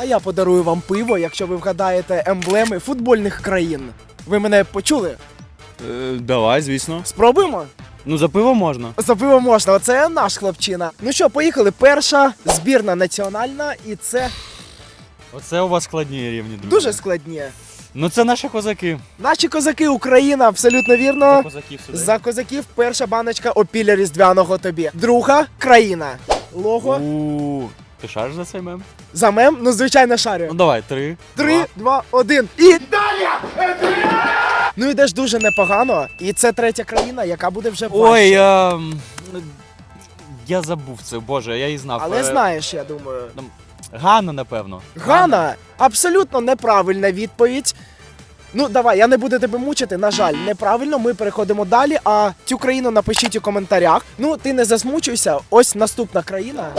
А я подарую вам пиво, якщо ви вгадаєте емблеми футбольних країн. Ви мене почули? Е, давай, звісно. Спробуємо? Ну, за пиво можна. За пиво можна, оце наш хлопчина. Ну що, поїхали. Перша збірна національна, і це Оце у вас складні рівні, друзі. дуже складні. Ну це наші козаки. Наші козаки, Україна, абсолютно вірно. козаків сюди. За козаків перша баночка опілля різдвяного тобі. Друга країна. Лого У, Ти шариш за цей мем? за мем, ну звичайно шарю. Ну давай, три. Три, два. один. І далі! Ну йдеш дуже непогано. І це третя країна, яка буде вже важче. Ой, я... Я забув це, боже, я її знав. Але Е, знаєш, я думаю. Гана, напевно. Гана, абсолютно неправильна відповідь. Ну, давай, я не буду тебе мучити. На жаль, неправильно. Ми переходимо далі. А цю країну напишіть у коментарях. Ну, ти не засмучуйся. Ось наступна країна.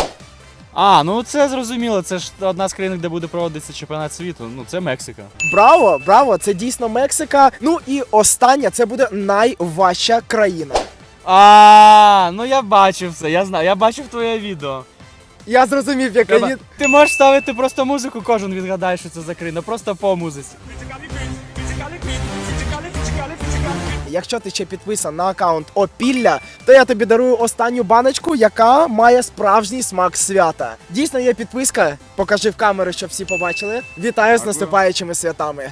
А, ну це зрозуміло, це ж одна з країн, де буде проводитися чемпіонат світу. Ну, це Мексика. Браво, браво! Це дійсно Мексика. Ну і остання це буде найважча країна. А, ну я бачив це, я знаю, я бачив твоє відео. Я зрозумів, яка Треба- від... Ти можеш ставити просто музику, кожен відгадає, що це за країна, просто по музиці. Якщо ти ще підписан на аккаунт Опілля, то я тобі дарую останню баночку, яка має справжній смак свята. Дійсно є підписка. Покажи в камеру, щоб всі побачили. Вітаю з наступаючими святами.